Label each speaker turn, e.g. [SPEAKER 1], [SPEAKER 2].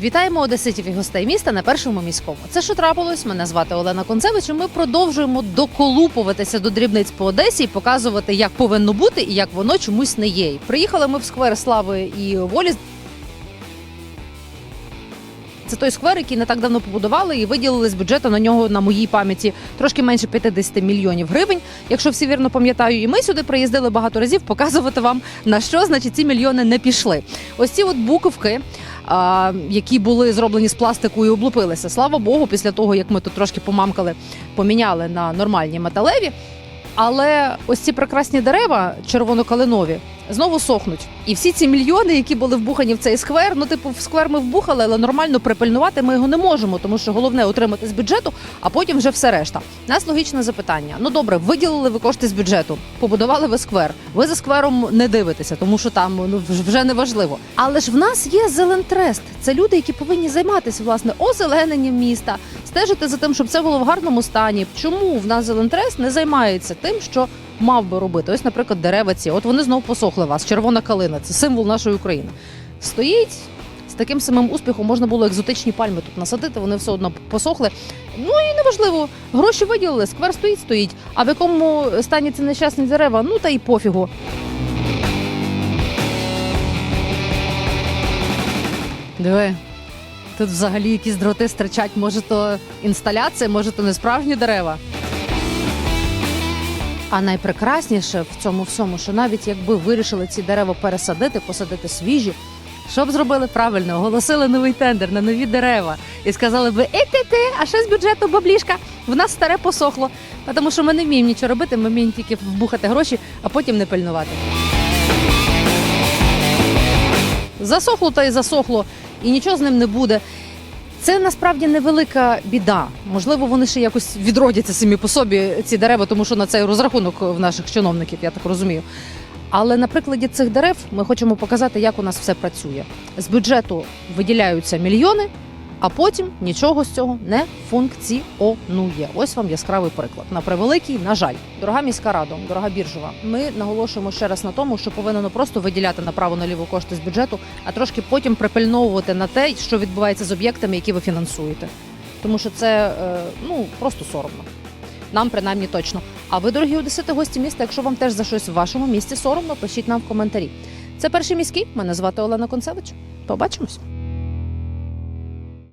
[SPEAKER 1] Вітаємо одеситів і гостей міста на першому міському. Це що трапилось? Мене звати Олена Концевич. і Ми продовжуємо доколупуватися до дрібниць по Одесі і показувати, як повинно бути і як воно чомусь не є. Приїхали ми в сквер слави і волі. Це той сквер, який не так давно побудували і виділили з бюджету на нього на моїй пам'яті трошки менше 50 мільйонів гривень, якщо всі вірно пам'ятаю. І ми сюди приїздили багато разів показувати вам на що значить ці мільйони не пішли. Ось ці от буковки. Які були зроблені з пластику і облупилися. Слава Богу, після того як ми тут трошки помамкали, поміняли на нормальні металеві. Але ось ці прекрасні дерева червонокалинові знову сохнуть. І всі ці мільйони, які були вбухані в цей сквер, ну типу, в сквер ми вбухали, але нормально припильнувати ми його не можемо, тому що головне отримати з бюджету, а потім вже все решта. Нас логічне запитання. Ну добре, виділили ви кошти з бюджету, побудували ви сквер. Ви за сквером не дивитеся, тому що там ну вже не важливо. Але ж в нас є зелентрест. Це люди, які повинні займатися власне озелененням міста, стежити за тим, щоб це було в гарному стані. Чому в нас зелентрест не займається тим, що мав би робити? Ось, наприклад, дерева ці. От вони знов посохли вас. Червона калина це символ нашої України. Стоїть. З таким самим успіхом можна було екзотичні пальми тут насадити, вони все одно посохли. Ну і неважливо, гроші виділили, сквер стоїть, стоїть. А в якому стані ці нещасні дерева, ну та й пофігу. Диви, тут взагалі якісь дроти стирчать, може то інсталяція, може то не справжні дерева. А найпрекрасніше в цьому всьому, що навіть якби вирішили ці дерева пересадити, посадити свіжі, що б зробили правильно? Оголосили новий тендер на нові дерева і сказали би: «Е, ти, ти, а що з бюджету баблішка? В нас старе посохло. А Тому що ми не вміємо нічого робити, ми вміємо тільки вбухати гроші, а потім не пильнувати. Засохло та й засохло, і нічого з ним не буде. Це насправді невелика біда. Можливо, вони ще якось відродяться самі по собі ці дерева, тому що на цей розрахунок в наших чиновників, я так розумію. Але на прикладі цих дерев ми хочемо показати, як у нас все працює. З бюджету виділяються мільйони, а потім нічого з цього не функціонує. Ось вам яскравий приклад. На превеликий, на жаль, дорога міська рада, дорога біржова. Ми наголошуємо ще раз на тому, що повинно просто виділяти направо наліво кошти з бюджету, а трошки потім припильновувати на те, що відбувається з об'єктами, які ви фінансуєте. Тому що це е, ну просто соромно. Нам принаймні точно. А ви, дорогі одесити, гості міста, якщо вам теж за щось в вашому місті соромно, пишіть нам в коментарі. Це перший міський. Мене звати Олена Концевич. Побачимось.